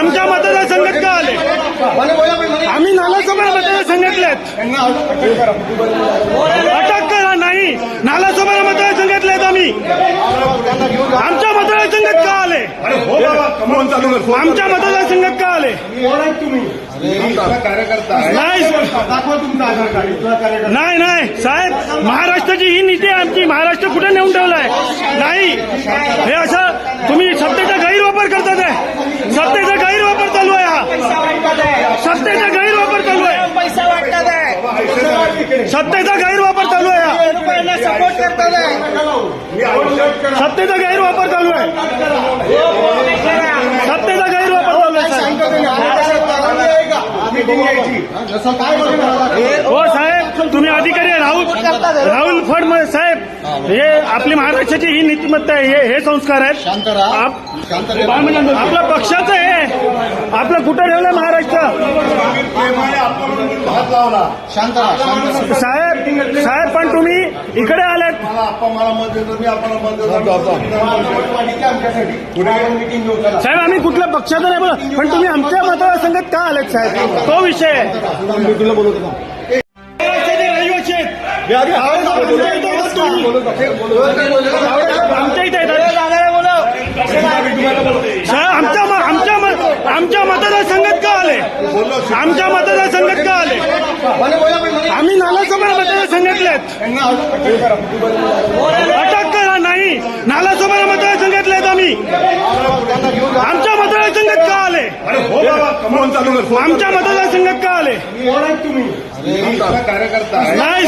आमच्या मतदारसंघात का आले? आम्ही नालासोपारा मतदारसंघातले आहेत. अटक करा नाही. नालासोपारा मतदारसंघातले आहेत आम्ही. आमच्या मतदारसंघात का आले? आमच्या मतदारसंघात का आले? नाही नाही. साहेब महाराष्ट्राची ही नीती आमची महाराष्ट्र कुठे नेऊन ठेवलाय? नाही. हे असं तुम्ही सत्तेचा गैरवापर करतात आहे सत्तेचा गैरवापर चालू आहे हा सत्तेचा गैरवापर चालू आहे पैसा वाटतात आहे सत्तेचा गैरवापर चालू आहे हा. सत्तेचा गैरवापर चालू आहे. सत्तेचा गैरवापर चालू आहे. हो साहेब तुम्ही अधिकारी राहुल. राहुल फड साहेब हे आपली महाराष्ट्राची ही नीतिमत्ता आहे हे- हे संस्कार आहेत. आपलं पक्षाचं आहे. आपलं कुठं ठेवलं महाराष्ट्र? प्रेमाने आपण हात लावला. शांत साहेब साहेब पण तुम्ही इकडे आलेत. मला आप्पा मला मत देतो मी आपण मत देतो. साहेब आम्ही कुठल्या पक्षाचं नाही बोला पण तुम्ही आमच्या मतदारसंघात का आलेत साहेब? तो विषय. आहे. महाराष्ट्राचे रहिवासी आहेत. आमच्या इथे येतात तुम्ही. आमच्या इथे येतात. साहेब आमच्या म- आमच्या म- आमच्या मतदारसंघात का आले आमच्या मतदारसंघात का आले? आम्ही नालासोपारा मतदारसंघातले आहेत. अटक करा नाही. नालासोपारा मतदारसंघातले आहेत आम्ही. आमच्या मतदारसंघात का आले? आमच्या मतदारसंघात का आले? नाही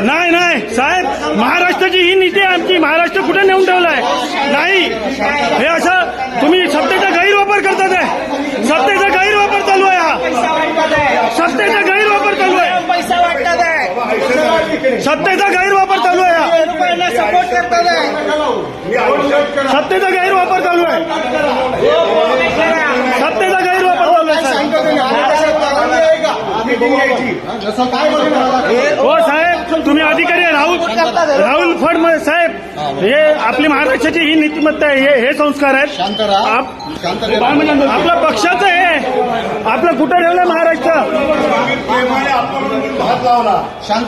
नाही नाही. साहेब महाराष्ट्राची ही नीती आहे आमची महाराष्ट्र कुठे नेऊन ठेवलाय? नाही. हे असं तुम्ही सत्तेचा गैरवापर करतात आहे सत्तेचा गैरवापर चालू आहे हा सत्तेचा गैरवापर चालू आहे पैसा वाटतात आहे सत्तेचा गैरवापर चालू आहे हा. सपोर्ट सत्तेचा गैरवापर चालू आहे. सत्तेचा गैरवापर चालू आहे हो साहेब तुम्ही अधिकारी राहुल. राहुल फड साहेब हे आपली महाराष्ट्राची ही नीतिमत्ता आहे हे- हे संस्कार आहेत. शांत राहा. आप- शांत राहा. आपलं पक्षाचं आहे. आपलं कुठं ठेवलं महाराष्ट्र? हात लावला. शांत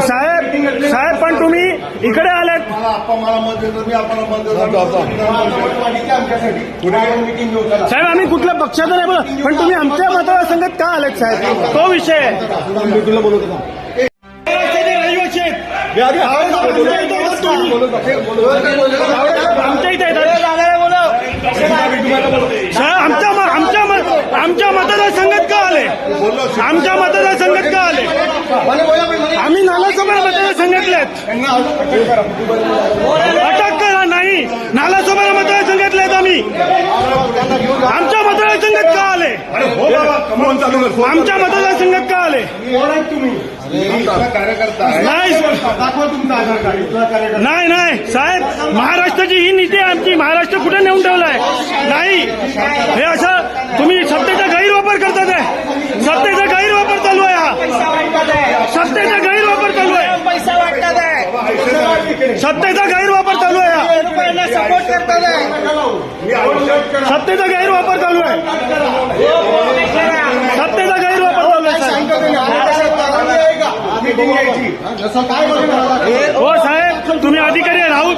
साहेब साहेब पण तुम्ही इकडे आलेत. मला आप्पा मला मत देतो मी आपण मत देतो साहेब आम्ही कुठल्या पक्षाचं नाही बोला पण तुम्ही आमच्या मतदारसंघात का आलेत साहेब? तो विषय आहे. आमच्या इथे येतात. साहेब आमच्या म- आमच्या म- आमच्या मतदारसंघात का आले आमच्या मतदारसंघात का आले आम्ही नालासोपारा मतदारसंघातले आहेत अटक करा. नाही. नालासोपारा मतदारसंघातले आहेत आम्ही. आमच्या मतदारसंघात का आले? आमच्या मतदारसंघात का आले? कार्यकर्ता आहे. नाही नाही नाही. साहेब महाराष्ट्राची ही नीती आमची. महाराष्ट्र कुठे नेऊन ठेवलाय? नाही. हे असं तुम्ही सत्तेचा गैरवापर करतात आहे सत्तेचा गैरवापर चालू आहे हा सत्तेचा गैरवापर चालू आहे पैसा वाटतात आहे सत्तेचा गैरवापर चालू आहे सपोर्ट करतात आहे सत्तेचा गैरवापर चालू आहे. सत्तेचा गैरवापर चालू आहे हो साहेब तुम्ही अधिकारी राहुल.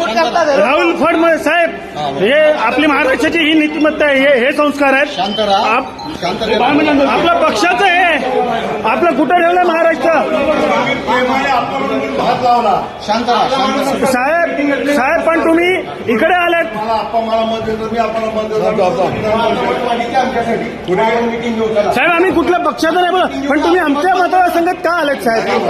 राहुल फड साहेब हे आपली महाराष्ट्राची ही नीतिमत्ता आहे हे- हे संस्कार आहेत. आपल्या पक्षाचं हे आपलं कुठं ठेवलं महाराष्ट्र? साहेब साहेब पण तुम्ही इकडे आलात. साहेब आम्ही कुठल्या पक्षाचं नाही बोला पण तुम्ही आमच्या मतदारसंघात का आलात साहेब?